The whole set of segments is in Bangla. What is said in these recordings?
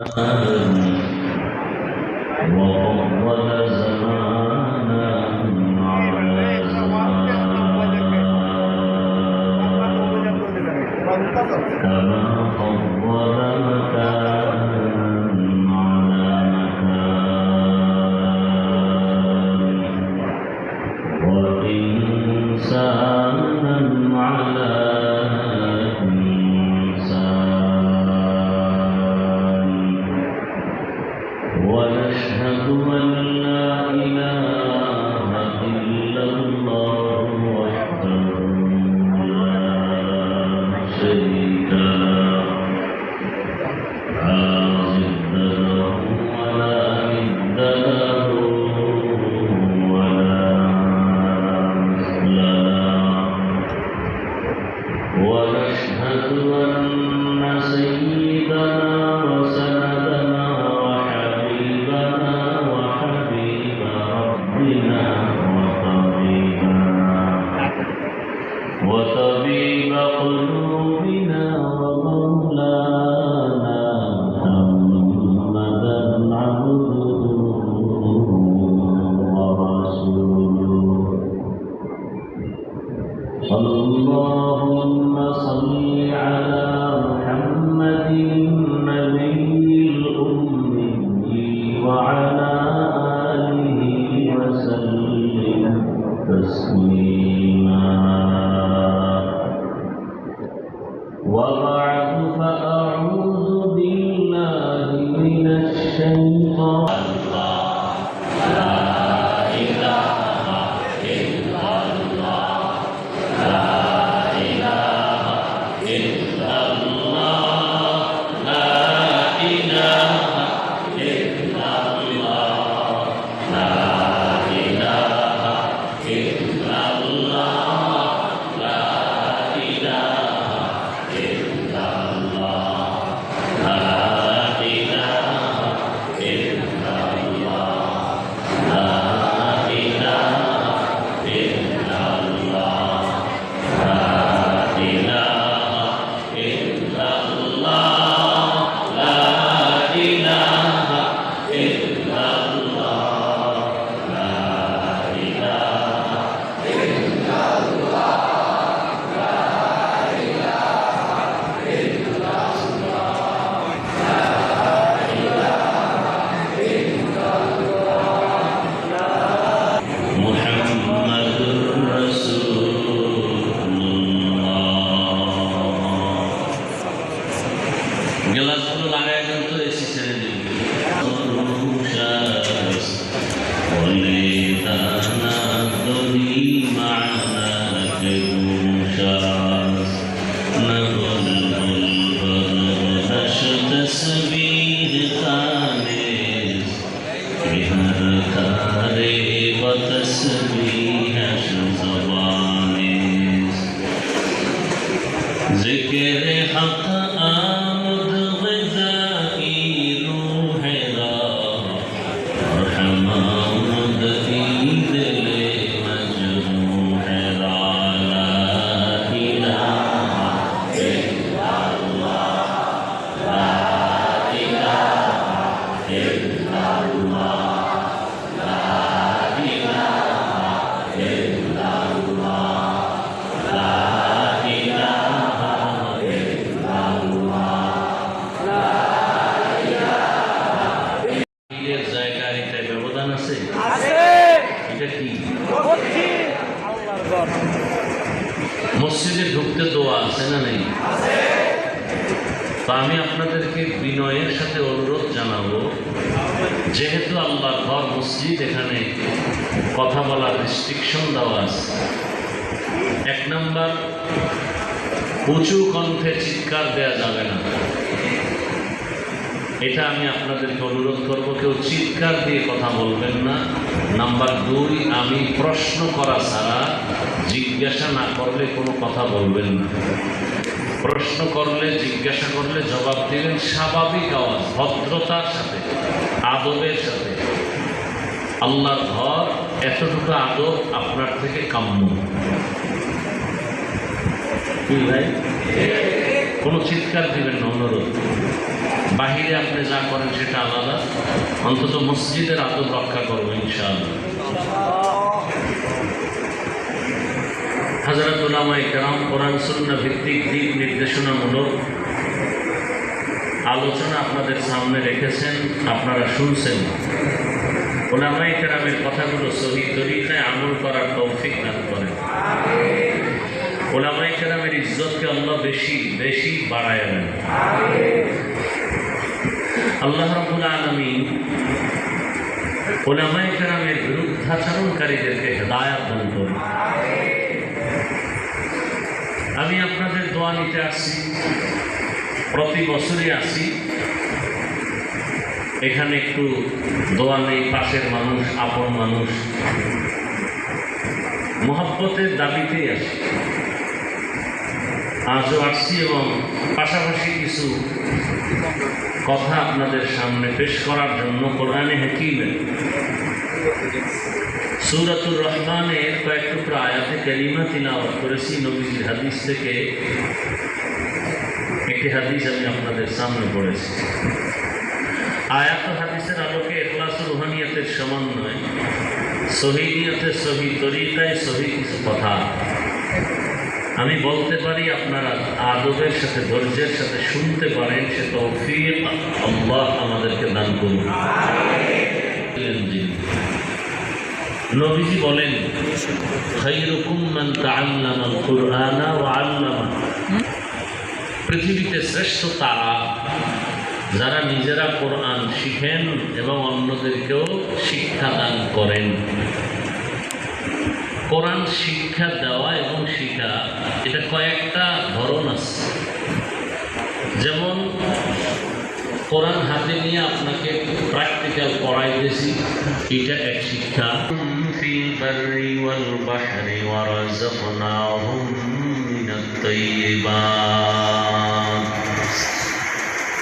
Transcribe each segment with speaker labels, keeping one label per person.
Speaker 1: كما فضل مكان যেহেতু আল্লাহর ঘর মসজিদ, এখানে কথা বলার রেস্ট্রিকশন দেওয়া আছে। এক নম্বর, উঁচু কণ্ঠে চিৎকার দেয়া যাবে না। এটা আমি আপনাদেরকে অনুরোধ করব, কেউ চিৎকার দিয়ে কথা বলবেন না। নাম্বার দুই, আমি প্রশ্ন করা ছাড়া জিজ্ঞাসা না করলে কোনো কথা বলবেন না। প্রশ্ন করলে, জিজ্ঞাসা করলে জবাব দিলেন স্বাভাবিক আওয়াজ, ভদ্রতার সাথে। আদবের সাথে। আল্লাহর ঘর এতটুকু আদব আপনার থেকে কাম্য। কি ভাই? কোনো চিৎকার দিবেন না, অনুরোধ। বাহিরে আপনি যা করেন সেটা আলাদা। অন্তত মসজিদের আদব রক্ষা করব, ইনশাআল্লাহ। হাজরাতুলামা ইকরাম, কোরআন সুন্না ভিত্তিক দিক নির্দেশনামূলক আলোচনা আপনাদের সামনে রেখেছেন, আপনারা শুনছেন ওলামা ইকরামের কথাগুলো সহি তরিকায় আমল করার তৌফিক দান করেন। ওলামা ইকরামের ইজ্জতকে আল্লাহ বেশি বেশি বাড়ায় দেন আল্লাহ রাবুল আলমী ওলামা ইকরামের বিরুদ্ধাচরণকারীদেরকে হেদায়াত দান করুন। আমি আপনাদের দোয়া নিতে আসছি। প্রতি বছরই আসি। এখানে একটু দোয়া নেই, পাশের মানুষ, আপন মানুষ। মহাব্বতের দাবিতেই আসি। আজও আসছি এবং পাশাপাশি কিছু কথা আপনাদের সামনে পেশ করার জন্য কোরআনে হাকিমের সুরাতুর রহমানের কয়েক টুকরা আয়াতে কালিমা তিলাওয়াত করেছি, নবীজির হাদিস থেকে। একটি হাদিস আমি আপনাদের সামনে পড়েছি। আয়াত হাদিসের আলোকে এখলাস রুহানিয়াতের সমন্বয় সহিনিয়তের সহি তরিকায় সহি কিছু কথা। আমি বলতে পারি আপনারা আদবের সাথে, ধৈর্যের সাথে শুনতে পারেন, সে তৌফিক আল্লাহ আমাদেরকে দান করুন। নবীজি বলেন খাইরুকুম মান তাআল্লামাল কুরআনা ওয়া আল্লামা। পৃথিবীতে শ্রেষ্ঠ তারা যারা নিজেরা কোরআন শিখেন এবং অন্যদেরকেও শিক্ষা দান করেন। কোরআন শিক্ষা দেওয়া এবং শিখা, এটা কয়েকটা ধরন আছে। যেমন, কোরআন হাতে নিয়ে আপনাকে প্র্যাকটিক্যাল পড়াইতেছি, এটা এক শিক্ষা। ফিল বাররি ওয়াল বাহরি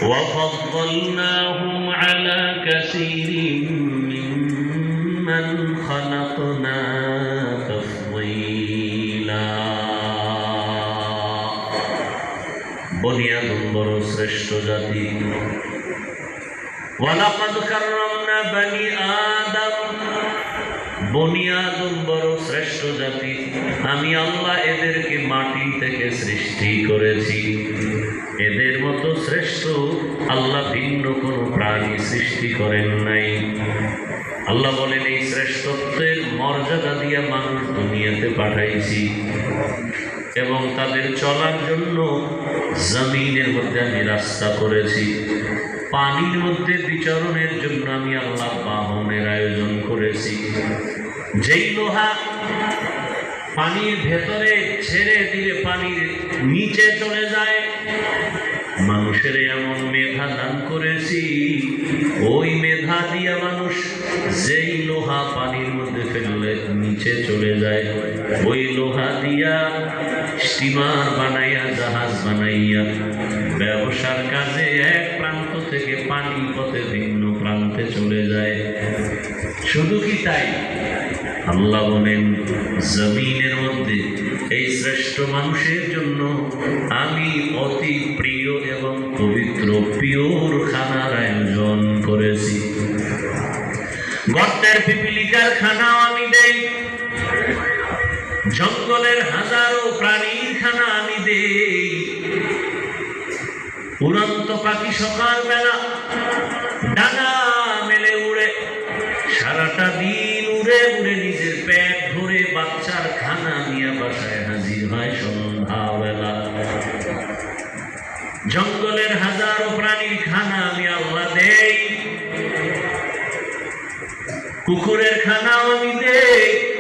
Speaker 1: وفضلناهم على كثير ممن خلقنا تفضيلا বনিয়াদুম বড় শ্রেষ্ঠ জাতি ওয়ালাকাদ কাররামনা বানি আদম বনিয়াদুম বড় শ্রেষ্ঠ জাতি আমি আল্লাহ এদেরকে মাটি থেকে সৃষ্টি করেছি এদের মতো শ্রেষ্ঠ আল্লাহ ভিন্ন কোনো প্রাণী সৃষ্টি করেন নাই। আল্লাহ বলেন, এই শ্রেষ্ঠত্বের মর্যাদা দিয়া মানুষ দুনিয়াতে পাঠাইছি এবং তাদের চলার জন্য জমিনের মধ্যে আমি রাস্তা করেছি। পানির মধ্যে বিচরণের জন্য আমি আল্লাহ বাহনের আয়োজন করেছি। যেই লোহা পানির ভেতরে ছেড়ে দিলে পানির নিচে চলে যায়। মানুষের এমন মেধা দান করেছি, ওই মেধা দিয়া মানুষ যেই লোহা পানির মধ্যে ফেললে নিচে চলে যায়। ওই লোহা দিয়া স্টিমার বানাইয়া, জাহাজ বানাইয়া, ব্যবসার কাজে এক প্রান্ত থেকে পানি পথে ভিন্ন প্রান্তে চলে যায়। শুধু কি তাই? আল্লাহ বলেন জমিনের মধ্যে এই শ্রেষ্ঠ মানুষের জন্য আমি অতি প্রিয় এবং পবিত্র পিওর খানার আয়োজন করেছি। গর্তের পিপিলিকার খানাও আমি দেই। জঙ্গলের হাজারো প্রাণীর খানা আমি দেই। উড়ন্ত পাখি সকালবেলা খানা আমি আল্লাহ দেই। কুকুরের খানাও আমি দেই।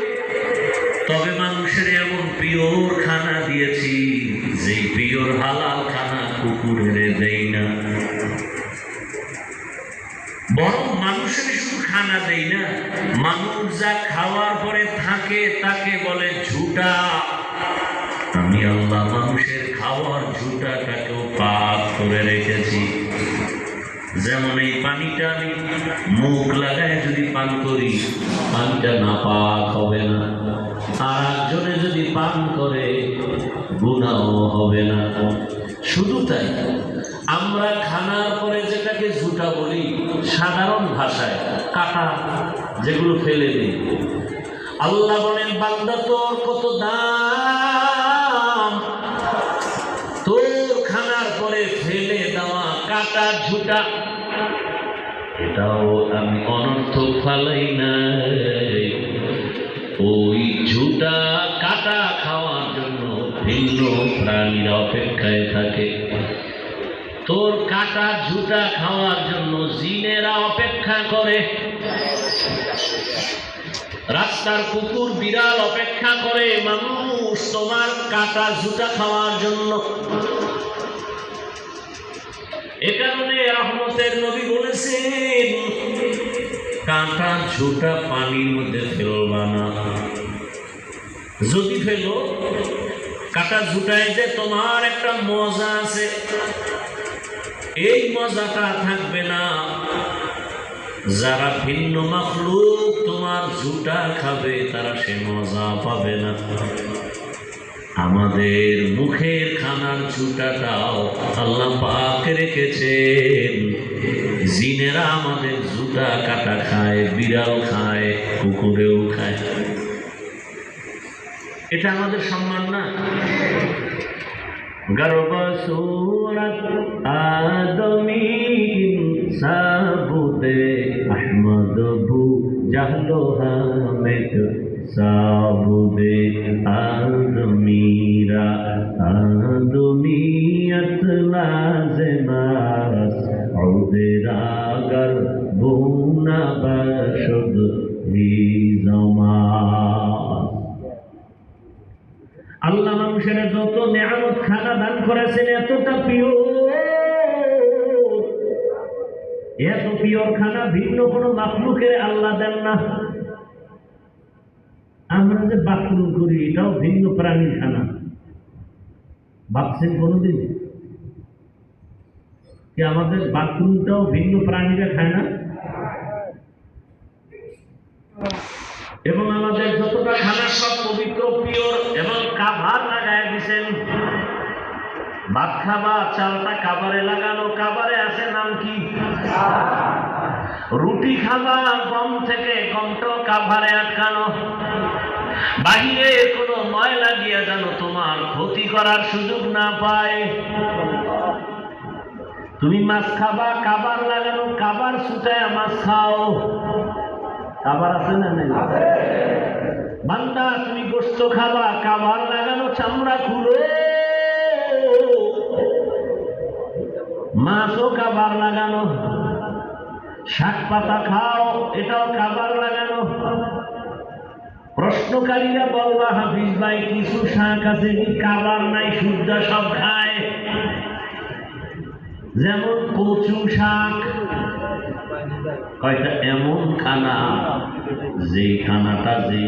Speaker 1: তবে মানুষের এমন পিওর খানা দিয়েছি যে পিওর হালাল খানা কুকুরের দেই না। বরং মানুষের শুধু খানা দেই না, মানুষ যা খাওয়ার পরে থাকে তাকে বলে ঝুটা। আমি আল্লাহ মানুষের খাওয়ার ঝুটাটাকেও পাক করে রেখেছি। যেমন এই পানিটা আমি মুখ লাগায় যদি পান করি, পানিটা না পাক হবে না। আর একজনে যদি পান করে গুণাও হবে না। শুধু তাই, আমরা খানার পরে যেটাকে ঝুটা বলি, সাধারণ ভাষায় কাটা, যেগুলো ফেলে দিই। আল্লাহ বলেন, বান্দা, তোর কত দাম? তোর খানার পরে ফেলে দেওয়া কাটা, ঝুটা এটাও আমি অনর্থক ফালাই নাই। ওই ঝুটা কাটা খাওয়ার জন্য ভিন্ন প্রাণীরা অপেক্ষায় থাকে। তোর কাটা ঝুটা খাওয়ার জন্য জিনেরা অপেক্ষা করে। রাস্তার কুকুর বিড়াল অপেক্ষা করে। মানুষ তোমার কাটা ঝুটা খাওয়ার জন্য এ কারণে রহমতের নবী বলেছেন কাঁটা ঝুটা পানির মধ্যে ফেলবা না যদি ফেলো, কাটা ঝুটায় যে তোমার একটা মজা আছে, এই মজাটা থাকবে না। যারা ভিন্ন মাখলুক তোমার ঝুটা খাবে, তারা সে মজা পাবে না। আমাদের মুখের খানার ঝুটাটাও আল্লাহ পাক রেখেছেন। জিনেরা আমাদের জুটা কাটা খায়, বিড়াল খায়, কুকুরেও খায়। এটা আমাদের সম্মান না? গর্ব সুরত আদমি সাবুদে আহমদ ভু জাহলো হামেদ সাবুদে আদমিরা আদমিয়ত লাজমাস আউদেরাগর বুনা বশদ হি আল্লাহ মানুষের যত নেয়ামত খানা দান করেছেন, এতটা পিওর এত পিওর খানা ভিন্ন কোনো মাখলুকে আল্লাহ দেন না। আমরা যে বাথরুম করি, এটাও ভিন্ন প্রাণীর খানা। ভাবছেন কোনোদিন? কি আমাদের বাথরুমটাও ভিন্ন প্রাণীরা খায় না? এবং আমাদের যতটা খানা সব পবিত্র, পিওর, এবং কাভার লাগায় দিছেন। ভাত খাবা, চালটা কাবারে লাগানো কাবারে আছে নাম কি? রুটি খাবা গম থেকে গমটাও কাভারে আটকানো। বাহিরে কোনো ময়লা দিয়ে যেন তোমার ক্ষতি করার সুযোগ না পায়। তুমি মাছ খাবা কাবার লাগানো কাবার সুতায় মাছ খাও। কাবার আছে না নেই? বান্দা, তুমি গোস্ত খাবা কাবার লাগানো চামড়া খুলো মাছও কাবার লাগানো। শাক পাতা খাও, এটাও কাবার লাগানো প্রশ্নকারীরা বলবা হাফিজ ভাই, কিছু শাক আছে কি? কাবার নাই, শুদ্ধ সব খায়। যেমন কচু শাক। কয়টা? এমন খানা যে খানাটা যে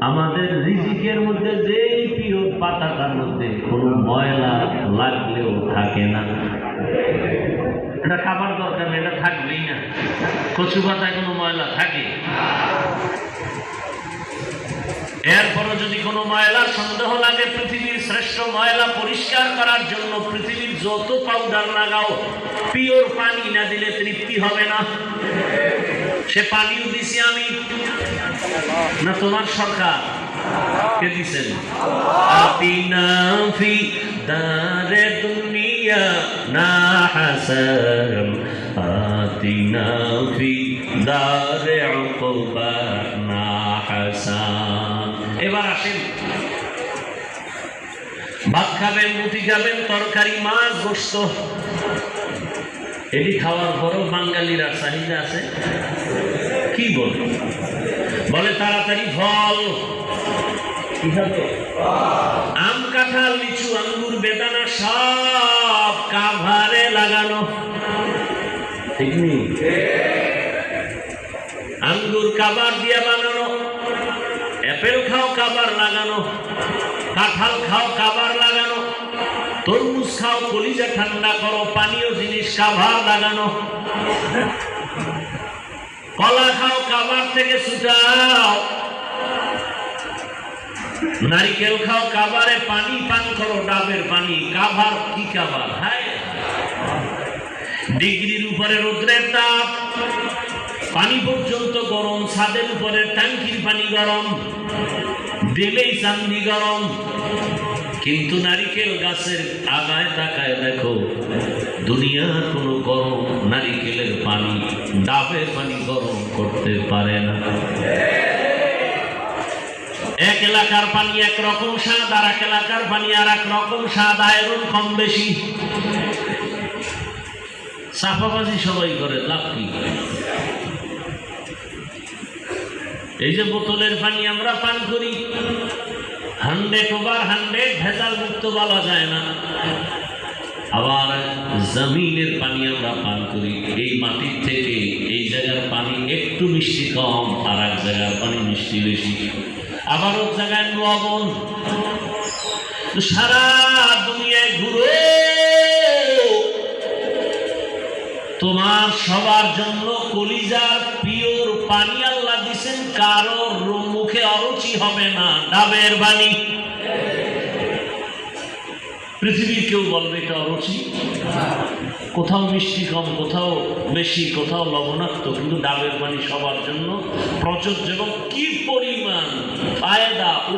Speaker 1: আমাদের রিজিকের মধ্যে যেই প্রিয় পাতাটার মধ্যে কোনো ময়লা লাগলেও থাকে না। এটা খাবার দরকার নেই এটা থাকবেই না কচু পাতায় কোনো ময়লা থাকে এরপরও যদি কোনো ময়লার সন্দেহ লাগে পৃথিবীর শ্রেষ্ঠ ময়লা পরিষ্কার করার জন্য পৃথিবীর যত পাউডার লাগাও পিওর পানি না দিলে তৃপ্তি হবে না সে পানিও দিছি আমি না তোমার সরকার কে দিছেন আতিনা ফি দারে দুনিয়া হাসান আতিনা ফি দারে উকবা না এবার আসেন। ভাত খাবেন মুটি খাবেন, তরকারি, মাছ, গোস্ত। এটি খাওয়ার পরও বাঙালিরা চাহিদা আছে। কি বলে বলে তাড়াতাড়ি ফল। আম, কাঁঠাল, লিচু, আঙ্গুর, বেদানা সব কাভারে লাগানো। আঙ্গুর কাবার দিয়ে বানানো। অ্যাপেল খাও কাবার লাগানো। কাঁঠাল খাও কাবার লাগানো। তরমুজ খাও কলিজা ঠান্ডা করো, পানীয় জিনিস কাভার লাগানো। কলা খাও কাবার থেকে ছুটাও। নারিকেল খাও, কাবারে পানি, পান করো, ডাবের পানি। কাভার কি কাবার? হায় ডিগ্রির উপরে রৌদ্রের তাপ, পানি পর্যন্ত গরম, ছাদের উপরে ট্যাঙ্কির পানি গরম দিলেই চান্দি গরম। কিন্তু নারিকেল গাছের আগায় তাকায় দেখো, দুনিয়ার কোনো গরম নারিকেলের পানি, ডাবের পানি গরম করতে পারে না। এক এলাকার পানি একরকম স্বাদ, আর এক এলাকার পানি আর এক রকম স্বাদ, আয়রন কম বেশি। সাফাবাজি সবাই করে, লাভ কি এই যে বোতলের পানি আমরা পান করি, হান্ড্রেড ওভার হান্ড্রেড ভেজাল মুক্ত বলা যায় না। আবার জমিনের পানি আমরা পান করি, এই মাটির থেকে এই জায়গার পানি একটু মিষ্টি কম, আর এক জায়গার পানি মিষ্টি বেশি। আবার ওর জায়গায় সারা দুনিয়ায় ঘুরে তোমার সবার জন্য কলিজার পিওর পানি আল্লাহ দিছেন, কারোর মুখে অরুচি হবে না, ডাবের বাণী। পৃথিবীর কেউ বলবে এটা অরুচি? কোথাও মিষ্টি কম, কোথাও বেশি, কোথাও লবণাক্ত, কিন্তু ডাবের পানি সবার জন্য প্রযোজ্য এবং কি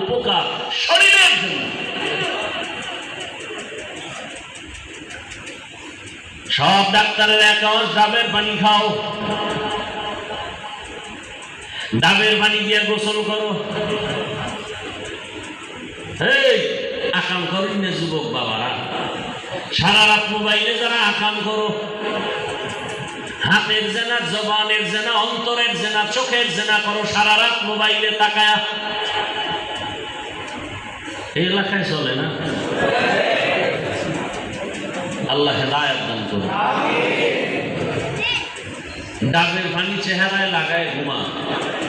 Speaker 1: উপকার শরীরের জন্য। সব ডাক্তারের একাউন্ট ডাবের পানি খাও। ডাবের পানি দিয়ে গোসল করো। আকাম করেন না যুবক বাবারা। সারা রাত মোবাইলে যারা আকাম করো। হাতের জেনা, জবানের জেনা, অন্তরের জেনা, চোখের জেনা করো, সারা রাত মোবাইলে তাকায়া। এই এলাকায় চলে না? আল্লাহ হেদায়ত দান করুন। ডাবের পানি চেহারায় লাগায় ঘুমা।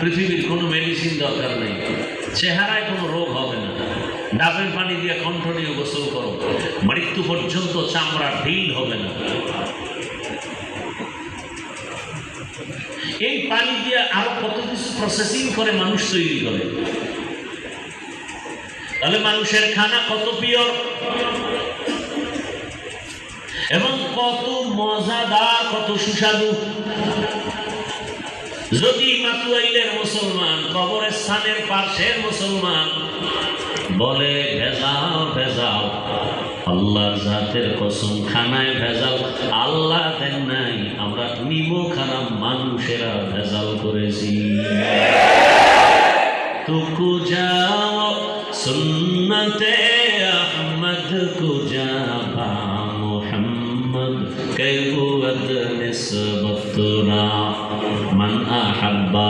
Speaker 1: পৃথিবীর কোনো মেডিসিন দরকার নেই। চেহারায় কোনো রোগ হবে না। ডাবের পানি দিয়ে কণ্ঠ নিয়ে গোসল করো। মৃত্যু পর্যন্ত চামড়া ঢিল হবে না। এই পানি দিয়ে আরও কত কিছু প্রসেসিং করে মানুষ তৈরি করে। তাহলে মানুষের খানা কত পিওর এবং কত মজাদার, কত সুস্বাদু। যদি মাতুয়াইলের মুসলমান, কবরস্থানের পাশের মুসলমান বলে ভেজাল ভেজাল আল্লাহর জাতের কসম খানায় ভেজাল, আল্লাহ দেন নাই, আমরা নিমো খারাপ মানুষেরা ভেজাল করেছি। তুকু যাও उम्मते अहमद को जाबा मोहम्मद कैबुअत निस्बतुना मन अहब्बा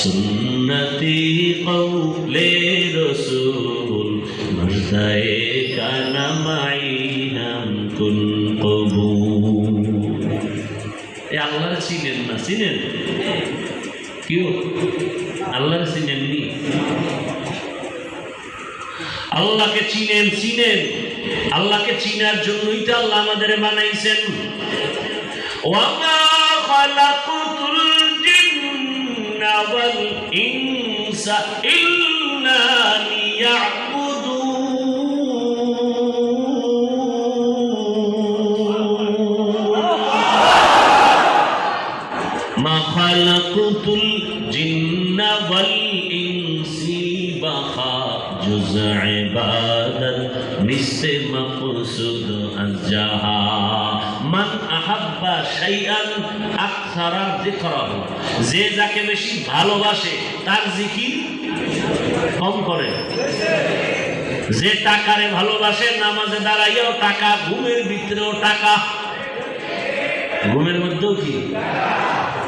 Speaker 1: सुन्नती कौले रसूल मर्दाए का नमाई हम कुन कबूल আল্লাহর চিনেন না চিনেন কেউ আল্লাহর চিনেননি আল্লাহকে চিনেন চিনেন। আল্লাহকে চিনার জন্যই তো আল্লাহ আমাদের বানাইছেন। ইনসা ইল্লা আকসারা যিকরাহু যে যাকে বেশি ভালোবাসে, তার জিকির কম করে। যে টাকারে ভালোবাসে, নামাজে দাঁড়াইয়াও টাকা, ঘুমের ভিতরেও টাকা। ঘুমের মধ্যেও কি?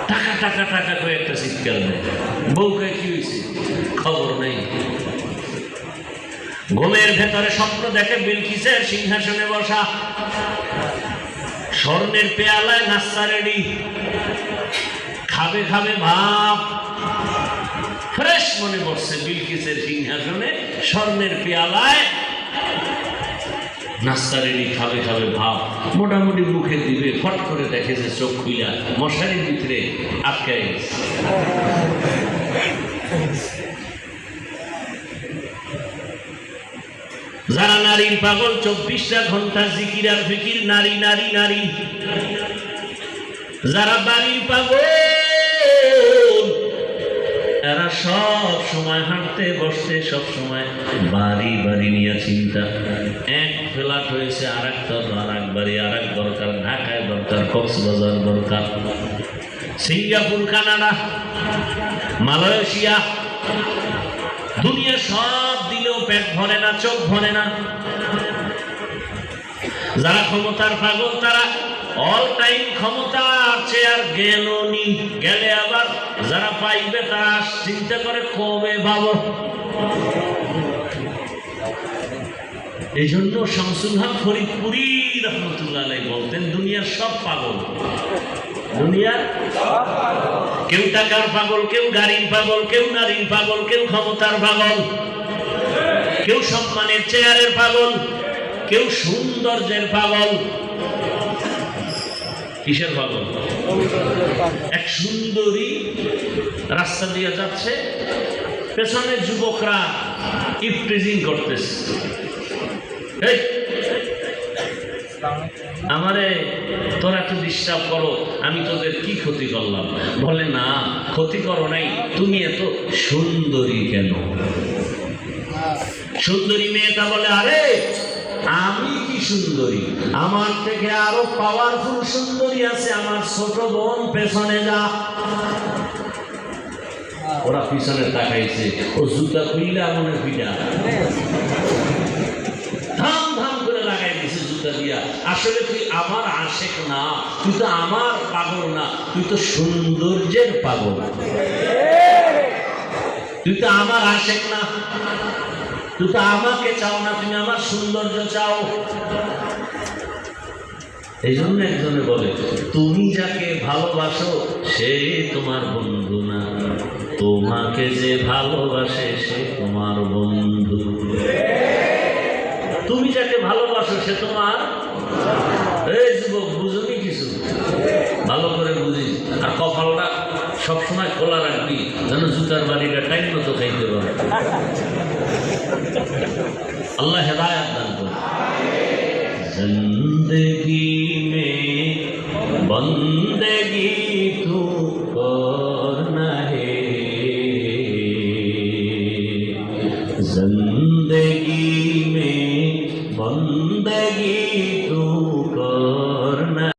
Speaker 1: টাকা টাকা টাকা করে একটা দেয়। বউকে কি হয়েছে খবর নেই। ঘুমের ভেতরে স্বপ্ন দেখে বিলকিসের সিংহাসনে বসা। স্বর্ণের পেয়ালায় নাস্তা রেডি খাবে খাবে ভাব। ফ্রেশ মনে পড়ছে বিলকিসের সিংহাসনে স্বর্ণের পেয়ালায় নাস্তা রেডি খাবে খাবে ভাব। মোটামুটি মুখে দিবে, ফট করে দেখে যে চোখ খুইলা। মশারির ভিতরে আটকে গেছে। যারা নারীর পাগল, চব্বিশটা ঘণ্টা জিকির আর ফিকির, নারী নারী নারী। যারা বাড়ি পাগল এরা সব সময় হাঁটতে, বসতে, সব সময় বাড়ি বাড়ি নিয়ে চিন্তা। এক ফ্ল্যাট হয়েছে আর একটা আর এক বাড়ি আর এক দরকার, ঢাকায় দরকার, কক্সবাজার দরকার। সিঙ্গাপুর, কানাডা, মালয়েশিয়া, দুনিয়া সব পেট ভরে না, চোখ ভরে না। যারা ক্ষমতার পাগল, তারা অল টাইম ক্ষমতার চেয়ার গেল নি। গেলে আবার যারা পাইবে, তারা চিন্তা করে কবে ভাবো এই জন্য শামসুল হক ফরিদপুরি রহমতুল্লাহ বলতেন, দুনিয়ার সব পাগল। দুনিয়ার কেউ টাকার পাগল, কেউ গাড়ির পাগল, কেউ নারীর পাগল, কেউ ক্ষমতার পাগল। কেউ সম্মানের চেয়ারের পাগল, কেউ সৌন্দর্যের পাগল। কিসের পাগল? এক সুন্দরী রাস্তা দিয়ে যাচ্ছে, পেছনে যুবকরা ইফটিজিং করতেছে। আমারে তোরা একটু ডিস্টার্ব করো, আমি তোদের কি ক্ষতি করলাম? বলে, না, ক্ষতি করো নাই, তুমি এত সুন্দরী কেন? সুন্দরী মেয়েটা বলে, আরে, আমি কি সুন্দরী? আমার থেকে আরও পাওয়ারফুল সুন্দরী আছে আমার ছোট বোন, পেছনে যা। ওরা পিছনে তাকাইছে। ও জুতা খুললে মনে পিটা ধাম ধাম করে লাগাই দিছে জুতা দিয়া। আসলে তুই আমার আশেক না, তুই তো আমার পাগল না, তুই তো সৌন্দর্যের পাগল। তুই তো আমার আশেক না। তুই তো আমাকে চাও না, তুমি আমার সৌন্দর্য চাও। এই জন্য একজনে বলে, তুমি যাকে ভালোবাসো, সে তোমার বন্ধু না। তোমাকে যে ভালোবাসে, সে তোমার বন্ধু। তুমি যাকে ভালোবাসো, সে তোমার এই যুবক, বুঝনি কিছু? ভালো করে বুঝি আর কপালটা सब समय खोला रखी जान जूतार बाली टाइम मत खाइते अल्लाह हेदायत दान कर ज़िंदगी